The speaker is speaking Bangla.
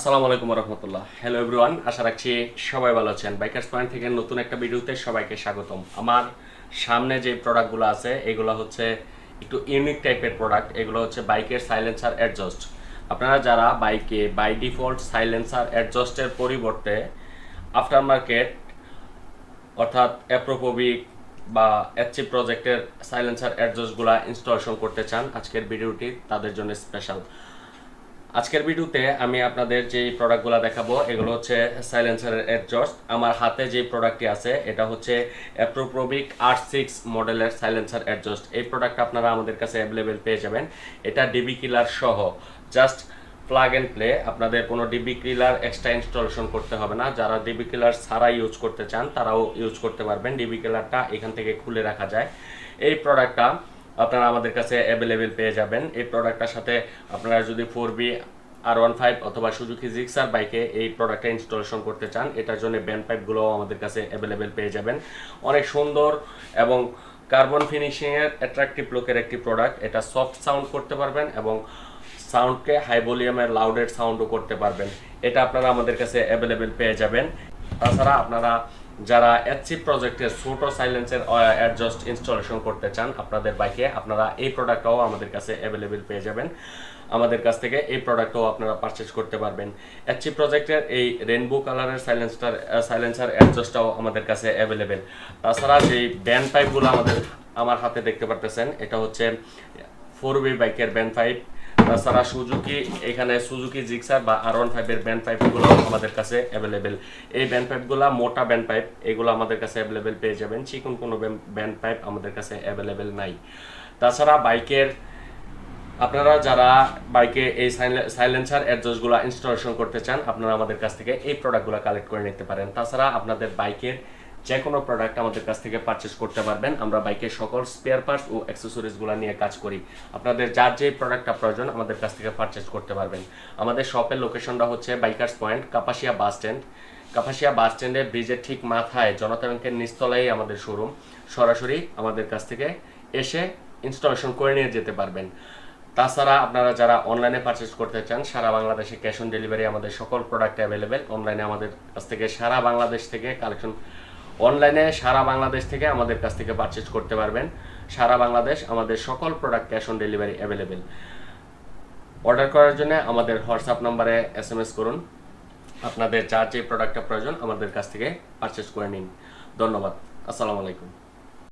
আসসালামু আলাইকুম রহমতুল্লাহ হ্যালো এভরিওয়ান আশা রাখছি সবাই ভালো আছেন। বাইকার্স পয়েন্ট থেকে নতুন একটা ভিডিওতে সবাইকে স্বাগতম। আমার সামনে যে প্রোডাক্টগুলো আছে, এগুলো হচ্ছে একটু ইউনিক টাইপের প্রোডাক্ট এগুলো হচ্ছে বাইকের সাইলেন্সার অ্যাডজাস্ট আপনারা যারা বাইকে বাই ডিফল্ট সাইলেন্সার অ্যাডজাস্টের পরিবর্তে আফটার মার্কেট অর্থাৎ অ্যাপ্রোপোবিক বা এচসি প্রজেক্টের সাইলেন্সার অ্যাডজাস্টগুলো ইনস্টলেশন করতে চান, আজকের ভিডিওটি তাদের জন্য স্পেশাল আজকের ভিডিওতে আমি আপনাদের যে প্রোডাক্টগুলো দেখাবো, এগুলো হচ্ছে সাইলেন্সারের অ্যাডজাস্ট আমার হাতে যে প্রোডাক্টটি আছে, এটা হচ্ছে অ্যাপ্রোপ্রোবিক আর সিক্স মডেলের সাইলেন্সার অ্যাডজস্ট এই প্রোডাক্ট আপনারা আমাদের কাছে অ্যাভেলেবেল পেয়ে যাবেন। এটা ডিবি কিলার সহ। জাস্ট প্লাগ অ্যান্ড প্লে আপনাদের কোনো ডিবি কিলার এক্সট্রা ইনস্টলেশন করতে হবে না। যারা ডিবি কিলার ছাড়া ইউজ করতে চান, তারাও ইউজ করতে পারবেন। ডিবি কিলারটা এখান থেকে খুলে রাখা যায়। এই প্রোডাক্টটা আপনারা আমাদের কাছে অ্যাভেলেবেল পেয়ে যাবেন। এই প্রোডাক্টটার সাথে আপনারা যদি four B R one five অথবা সুজুকি জিক্সার বাইকে এই প্রোডাক্টটা ইনস্টলেশন করতে চান, এটার জন্য ব্যান্ড পাইপগুলোও আমাদের কাছে অ্যাভেলেবেল পেয়ে যাবেন। অনেক সুন্দর এবং কার্বন ফিনিশিংয়ের অ্যাট্রাকটিভ লুকের একটি প্রোডাক্ট এটা সফট সাউন্ড করতে পারবেন এবং সাউন্ডকে হাই ভলিউমের লাউডের সাউন্ডও করতে পারবেন। এটা আপনারা আমাদের কাছে অ্যাভেলেবেল পেয়ে যাবেন। তাছাড়া আপনারা যারা এচসি প্রজেক্টের ছোটো সাইলেন্সের অ্যাডজাস্ট ইনস্টলেশন করতে চান, আপনাদের বাইকে আপনারা এই প্রোডাক্টটাও আমাদের কাছে অ্যাভেলেবেল পেয়ে যাবেন। আমাদের কাছ থেকে এই প্রোডাক্টও আপনারা পারচেজ করতে পারবেন। এচসি প্রজেক্টের এই রেনবো কালারের সাইলেন্সটার সাইলেন্সার অ্যাডজাস্টটাও আমাদের কাছে অ্যাভেলেবেল তাছাড়া যেই ব্যান্ড পাইপগুলো আমাদের, আমার হাতে দেখতে পারতেছেন, এটা হচ্ছে ফোর বি বাইকের ব্যান্ড পাইপ তাছাড়া সুজুকি, এখানে সুজুকি, জিক্সার বা আর ওয়ান ফাইভের ব্যান্ড পাইপগুলো আমাদের কাছে অ্যাভেলেবেল এই ব্যান্ড পাইপগুলো মোটা ব্যান্ড পাইপ এগুলো আমাদের কাছে অ্যাভেলেবেল পেয়ে যাবেন। চিকন কোনো ব্যান্ড পাইপ আমাদের কাছে অ্যাভেলেবেল নাই। তাছাড়া বাইকের, আপনারা যারা বাইকে এই সাইলেন্সার অ্যাডজাস্টগুলো ইনস্টলেশন করতে চান, আপনারা আমাদের কাছ থেকে এই প্রোডাক্টগুলো কালেক্ট করে নিতে পারেন। তাছাড়া আপনাদের বাইকের যে কোনো প্রোডাক্ট আমাদের কাছ থেকে পারচেস করতে পারবেন। আমরা বাইকের সকল স্পেয়ার পার্টস ও অ্যাক্সেসরিজগুলো নিয়ে কাজ করি। আপনাদের যার যে প্রোডাক্টটা প্রয়োজন আমাদের কাছ থেকে পারচেস করতে পারবেন। আমাদের শপের লোকেশনটা হচ্ছে bikers point Kapasia bus stand Kapasia bus স্ট্যান্ডের ব্রিজের ঠিক মাথায় জনতা ব্যাংকের নিচতলায় আমাদের শোরুম সরাসরি আমাদের কাছ থেকে এসে ইনস্টলেশন করে নিয়ে যেতে পারবেন। তাছাড়া আপনারা যারা অনলাইনে পারচেস করতে চান, সারা বাংলাদেশে ক্যাশ অন ডেলিভারি আমাদের সকল প্রোডাক্ট অ্যাভেলেবেল অনলাইনে আমাদের কাছ থেকে সারা বাংলাদেশ থেকে কালেকশন অনলাইনে সারা বাংলাদেশ থেকে আমাদের কাছ থেকে পারচেজ করতে পারবেন। সারা বাংলাদেশ আমাদের সকল product cash on delivery available order করার জন্য আমাদের হোয়াটসঅ্যাপ নাম্বারে এস এম এস করুন। আপনাদের যার যে প্রোডাক্টটা প্রয়োজন আমাদের কাছ থেকে পারচেস করে নিন। ধন্যবাদ। আসসালামু আলাইকুম।